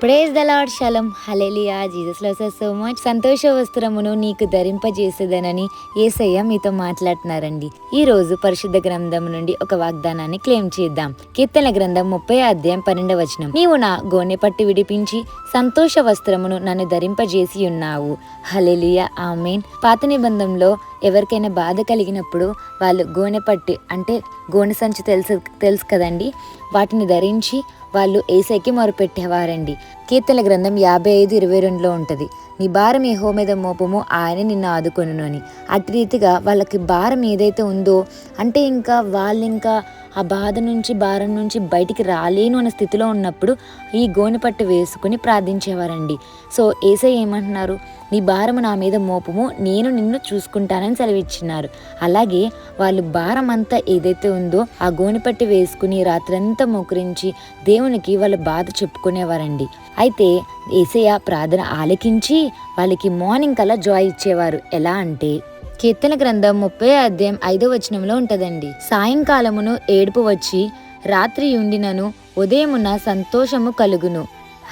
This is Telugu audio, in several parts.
Praise the Lord shalom hallelujah Jesus love so much సంతోష వస్త్రమును నీకు ధరింపజేసేదనని ఏసయ్య మీతో మాట్లాడుతున్నారండి. ఈ రోజు పరిశుద్ధ గ్రంథం నుండి ఒక వాగ్దానాన్ని క్లెయిమ్ చేద్దాం. కీర్తన గ్రంథం ముప్పై అధ్యాయం పన్నెండవ వచనం. నీవు నా గోనె పట్టి విడిపించి సంతోష వస్త్రమును నన్ను ధరింపజేసి ఉన్నావు. హలెలియా ఆమెన్ పాత నిబంధంలో ఎవరికైనా బాధ కలిగినప్పుడు వాళ్ళు గోనె పట్టి అంటే గోనె సంచి తెలుసు తెలుసు కదండి. వాటిని ధరించి వాళ్ళు ఏసైకి మొరపెట్టేవారండి. కీర్తన గ్రంథం యాభై ఐదు ఇరవై రెండులో ఉంటుంది. నీ భారం ఏహో మీద మోపము ఆయన నిన్ను ఆదుకొను అని. అటు రీతిగా వాళ్ళకి భారం ఏదైతే ఉందో అంటే ఇంకా వాళ్ళు ఇంకా ఆ బాధ నుంచి భారం నుంచి బయటికి రాలేను అనే స్థితిలో ఉన్నప్పుడు ఈ గోనె పట్టు వేసుకుని ప్రార్థించేవారండి. సో ఏసై ఏమంటున్నారు? నీ భారము నా మీద మోపము నేను నిన్ను చూసుకుంటానని సెలవిచ్చినారు. అలాగే వాళ్ళు భారం అంతా ఏదైతే ఉందో ఆ గోనెపట్టి వేసుకుని రాత్రంతా మోకరించి దేవునికి వాళ్ళ బాధ చెప్పుకునేవారండి. అయితే ఏసయ్య ప్రార్థన ఆలకించి వాళ్ళకి మార్నింగ్ కల్లా జాయ్ ఇచ్చేవారు. ఎలా అంటే కీర్తన గ్రంథం ముప్పై అధ్యాయం ఐదో వచనంలో ఉంటదండి. సాయంకాలమును ఏడుపు వచ్చి రాత్రి ఉండినను ఉదయమున సంతోషము కలుగును.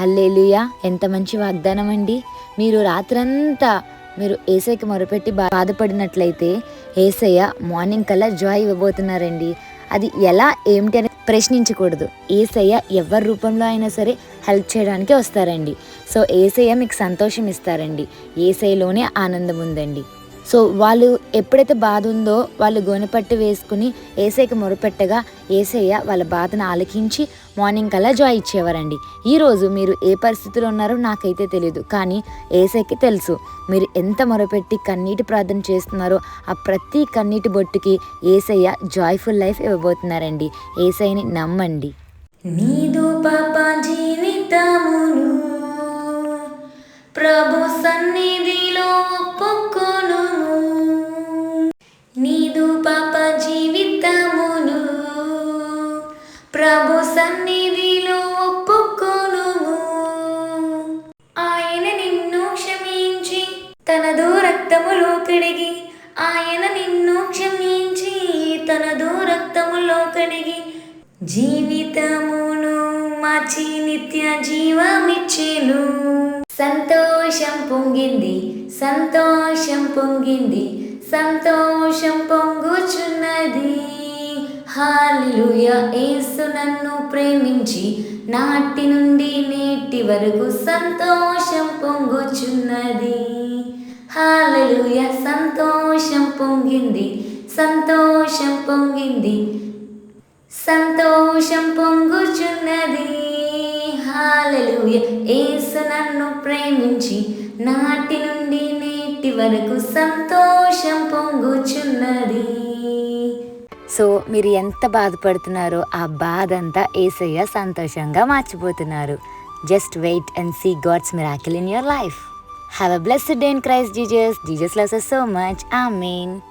హల్లేలుయా! ఎంత మంచి వాగ్దానం అండి. మీరు రాత్రంతా మీరు ఏసైకి మొరపెట్టి బాధపడినట్లయితే ఏసయ్య మార్నింగ్ కల్లా జాయ్ ఇవ్వబోతున్నారండి. అది ఎలా ఏమిటి అని ప్రశ్నించకూడదు. ఏసయ్య ఎవరి రూపంలో అయినా సరే హెల్ప్ చేయడానికి వస్తారండి. సో ఏసయ్య మీకు సంతోషం ఇస్తారండి. ఏసైలోనే ఆనందం ఉందండి. సో వాళ్ళు ఎప్పుడైతే బాధ ఉందో వాళ్ళు గోనెపట్టు వేసుకుని ఏసైకి మొరపెట్టగా ఏసయ్య వాళ్ళ బాధను ఆలకించి మార్నింగ్ కల్లా జాయ్ ఇచ్చేవారండి. ఈరోజు మీరు ఏ పరిస్థితిలో ఉన్నారో నాకైతే తెలియదు కానీ ఏసైకి తెలుసు. మీరు ఎంత మొరపెట్టి కన్నీటి ప్రార్థన చేస్తున్నారో ఆ ప్రతి కన్నీటి బొట్టుకి ఏసయ్య జాయ్ఫుల్ లైఫ్ ఇవ్వబోతున్నారండి. ఏసైని నమ్మండి. నీదు పాప జీవితము కడిగి ఆయన నిన్ను క్షమించి తనదు రక్తములో కడిగి జీవితమును మార్చి నిత్య జీవమిచ్చిను. సంతోషం పొంగింది సంతోషం పొంగింది సంతోషం పొంగుచున్నది. హాలిలుయ ఏసు నన్ను ప్రేమించి నాటి నుండి నేటి వరకు సంతోషం పొంగుచున్నది. హాలలుయ. సంతోషం పొంగింది సంతోషం పొంగింది సంతోషం పొంగుచున్నది. హాలలుయ. ఏసు నన్ను ప్రేమించి నాటి నుండి నేటి వరకు సంతోషం పొంగుచున్నది. సో మీరు ఎంత బాధపడుతున్నారో ఆ బాధ అంతా ఏసయ్య సంతోషంగా మార్చిపోతున్నారు. Just wait and see God's miracle in your life Have a blessed day in Christ Jesus. Jesus loves us so much. Amen.